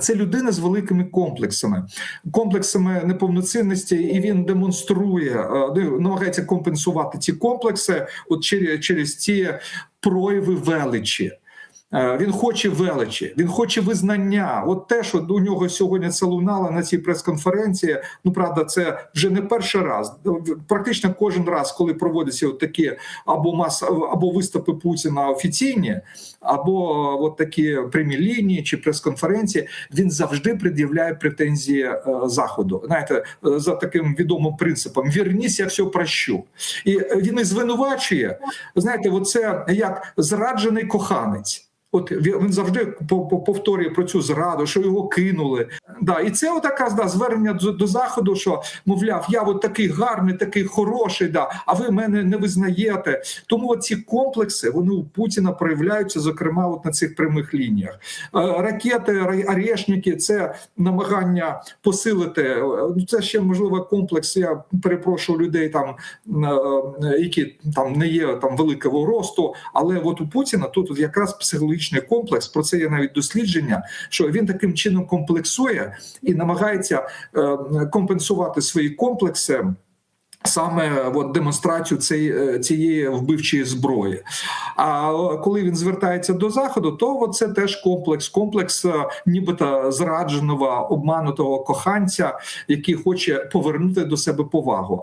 Це людина з великими комплексами, комплексами неповноцінності, і він демонструє, е, намагається компенсувати ці комплекси, от через, через ці прояви величі. Е, Він хоче величі, він хоче визнання. От те, що у нього сьогодні це лунало на цій прес-конференції. Ну правда, це вже не перший раз. Практично кожен раз, коли проводяться от такі або мас, або виступи Путіна офіційні, або от такі прямі лінії чи прес-конференції, він завжди пред'являє претензії е, заходу. Знаєте, е, за таким відомим принципом: вірнісь, я все прощу. І він і звинувачує. Знаєте, оце як зраджений коханець. От він завжди по- по- повторює про цю зраду, що його кинули. Да, і це отака да, звернення до, до заходу, що мовляв, я от такий гарний, такий хороший, да, а ви мене не визнаєте. Тому ці комплекси вони у Путіна проявляються, зокрема, от на цих прямих лініях. Е, Ракети, ра- орешники – це намагання посилити. е, Ну це ще можливо комплекс. Я перепрошую людей, там е, які там не є там великого росту, але от у Путіна тут якраз психологічний комплекс. Про це є навіть дослідження, що він таким чином комплексує і намагається е, компенсувати свої комплекси. Саме от демонстрацію цієї, цієї вбивчої зброї. А коли він звертається до заходу, то от це теж комплекс, комплекс е, нібито зрадженого обманутого коханця, який хоче повернути до себе повагу.